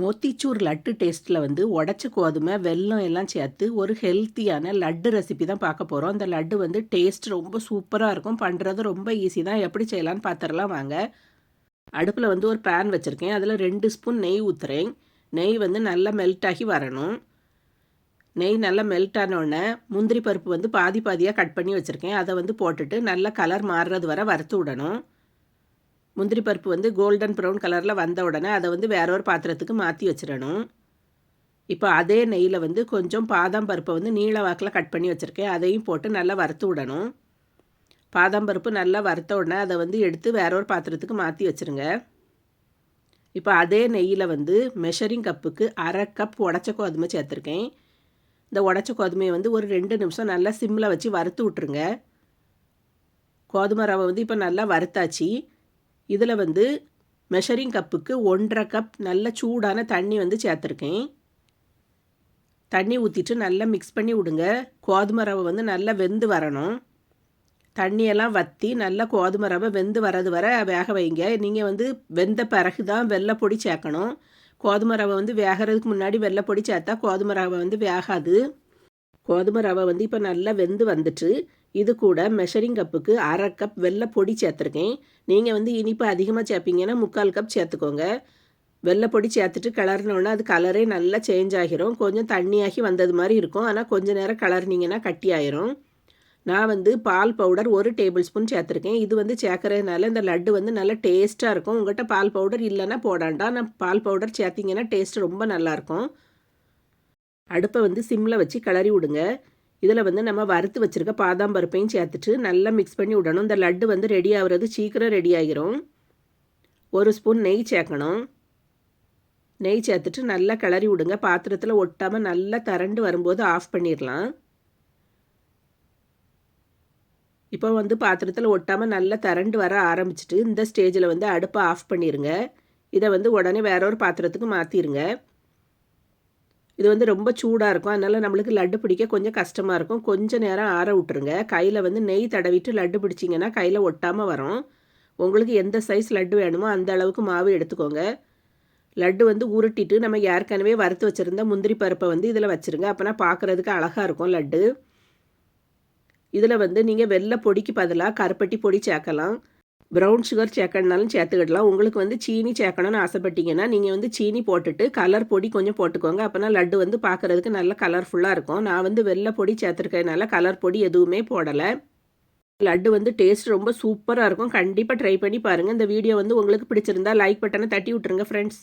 மோத்திச்சூர் லட்டு டேஸ்ட்டில் வந்து உடச்ச கோதுமை வெல்லம் எல்லாம் சேர்த்து ஒரு ஹெல்த்தியான லட்டு ரெசிபி தான் பார்க்க போகிறோம் அந்த லட்டு வந்து டேஸ்ட் ரொம்ப சூப்பராக இருக்கும். பண்ணுறது ரொம்ப ஈஸி தான். எப்படி செய்யலான்னு பார்த்துடலாம் வாங்க. அடுப்பில் வந்து ஒரு பேன் வச்சுருக்கேன். அதில் ரெண்டு ஸ்பூன் நெய் ஊற்றுறேன் நெய் வந்து நல்லா மெல்ட் ஆகி வரணும். நெய் நல்லா மெல்ட் ஆனோடனே முந்திரி பருப்பு வந்து பாதி பாதியாக கட் பண்ணி வச்சுருக்கேன். அதை வந்து போட்டுட்டு நல்லா கலர் மாறுறது வரை வறுத்து விடணும். முந்திரி பருப்பு வந்து கோல்டன் ப்ரௌன் கலரில் வந்த உடனே அதை வந்து வேற ஒரு பாத்திரத்துக்கு மாற்றி வச்சிடணும். இப்போ அதே நெய்யில் வந்து கொஞ்சம் பாதாம் பருப்பை வந்து நீள வாக்கில் கட் பண்ணி வச்சுருக்கேன். அதையும் போட்டு நல்லா வறுத்து விடணும். பாதாம் பருப்பு நல்லா வறுத்த உடனே அதை வந்து எடுத்து வேற ஒரு பாத்திரத்துக்கு மாற்றி வச்சுருங்க. இப்போ அதே நெய்யில் வந்து மெஷரிங் கப்புக்கு அரை கப் உடச்ச கோதுமை சேர்த்துருக்கேன். இந்த உடச்ச கோதுமையை வந்து ஒரு ரெண்டு நிமிஷம் நல்லா சிம்மில் வச்சு வறுத்து விட்ருங்க கோதுமை ரவை வந்து இப்போ நல்லா வறுத்தாச்சு. இதில் வந்து மெஷரிங் கப்புக்கு ஒன்றரை கப் நல்ல சூடான தண்ணி வந்து சேர்த்துருக்கேன். தண்ணி ஊற்றிட்டு நல்லா மிக்ஸ் பண்ணி விடுங்க. கோதுமை ரவை வந்து நல்லா வெந்து வரணும். தண்ணியெல்லாம் வற்றி நல்லா கோதுமை ரவை வெந்து வரது வர வேக வைங்க. நீங்கள் வந்து வெந்த பிறகு தான் வெள்ளைப்பொடி சேர்க்கணும். கோதுமை ரவை வந்து வேகிறதுக்கு முன்னாடி வெள்ளைப்பொடி சேர்த்தா கோதுமை ரவை வந்து வேகாது. கோதுமை ரவை வந்து இப்போ நல்லா வெந்து வந்துட்டு இது கூட மெஷரிங் கப்புக்கு அரை கப் வெள்ளை பொடி சேர்த்துருக்கேன். நீங்கள் வந்து இனிப்பு அதிகமாக சேர்ப்பீங்கன்னா முக்கால் கப் சேர்த்துக்கோங்க. வெள்ளை பொடி சேர்த்துட்டு கிளறினோன்னா அது கலரே நல்லா சேஞ்ச் ஆகிரும். கொஞ்சம் தண்ணியாகி வந்தது மாதிரி இருக்கும். ஆனால் கொஞ்சம் நேரம் கலர்னிங்கன்னா கட்டி ஆயிரும். நான் வந்து பால் பவுடர் ஒரு டேபிள் ஸ்பூன் சேர்த்துருக்கேன். இது வந்து சேர்க்கறதுனால இந்த லட்டு வந்து நல்லா டேஸ்ட்டாக இருக்கும். உங்கள்கிட்ட பால் பவுடர் இல்லைன்னா போடாண்டா நான் பால் பவுடர் சேர்த்திங்கன்னா டேஸ்ட் ரொம்ப நல்லாயிருக்கும் அடுப்பை வந்து சிம்மில் வச்சு கிளறி விடுங்க. இதில் வந்து நம்ம வறுத்து வச்சுருக்க பாதாம் பருப்பையும் சேர்த்துட்டு நல்லா மிக்ஸ் பண்ணி விடணும். இந்த லட்டு வந்து ரெடி ஆகுறது சீக்கிரம் ரெடி ஆகிரும் ஒரு ஸ்பூன் நெய் சேர்க்கணும். நெய் சேர்த்துட்டு நல்லா கிளறி விடுங்க. பாத்திரத்தில் ஒட்டாமல் நல்லா திரண்டு வரும்போது ஆஃப் பண்ணிடலாம் இப்போ வந்து பாத்திரத்தில் ஒட்டாமல் நல்லா திரண்டு வர ஆரம்பிச்சிட்டு இந்த ஸ்டேஜில் வந்து அடுப்பை ஆஃப் பண்ணிடுங்க இதை வந்து உடனே வேற ஒரு பாத்திரத்துக்கு மாற்றிடுங்க இது வந்து ரொம்ப சூடாக இருக்கும். அதனால் நம்மளுக்கு லட்டு பிடிக்க கொஞ்சம் கஷ்டமாக இருக்கும். கொஞ்சம் நேரம் ஆற விட்டுருங்க. கையில் வந்து நெய் தடவிட்டு லட்டு பிடிச்சிங்கன்னா கையில் ஒட்டாமல் வரும். உங்களுக்கு எந்த சைஸ் லட்டு வேணுமோ அந்த அளவுக்கு மாவு எடுத்துக்கோங்க. லட்டு வந்து உருட்டிட்டு நம்ம ஏற்கனவே வறுத்து வச்சுருந்த முந்திரி பருப்பை வந்து இதில் வச்சுருங்க. அப்போனா பார்க்குறதுக்கு அழகாக இருக்கும் லட்டு. இதில் வந்து நீங்கள் வெள்ளை பொடிக்கு பதிலாக கருப்பட்டி பொடி சேர்க்கலாம். ப்ரௌன் சுகர் சேர்க்கணுனாலும் சேர்த்துக்கிடலாம். உங்களுக்கு வந்து சீனி சேர்க்கணும்னு ஆசைப்பட்டீங்கன்னா நீங்கள் வந்து சீனி போட்டுட்டு கலர் பொடி கொஞ்சம் போட்டுக்கோங்க. அப்போனா லட்டு வந்து பார்க்குறதுக்கு நல்ல கலர்ஃபுல்லாக இருக்கும். நான் வந்து வெள்ளை பொடி சேர்த்துருக்கனால கலர் பொடி எதுவுமே போடலை. லட்டு வந்து டேஸ்ட் ரொம்ப சூப்பராக இருக்கும். கண்டிப்பாக ட்ரை பண்ணி பாருங்கள் இந்த வீடியோ வந்து உங்களுக்கு பிடிச்சிருந்தா லைக் பட்டனை தட்டி விட்டுருங்க ஃப்ரெண்ட்ஸ்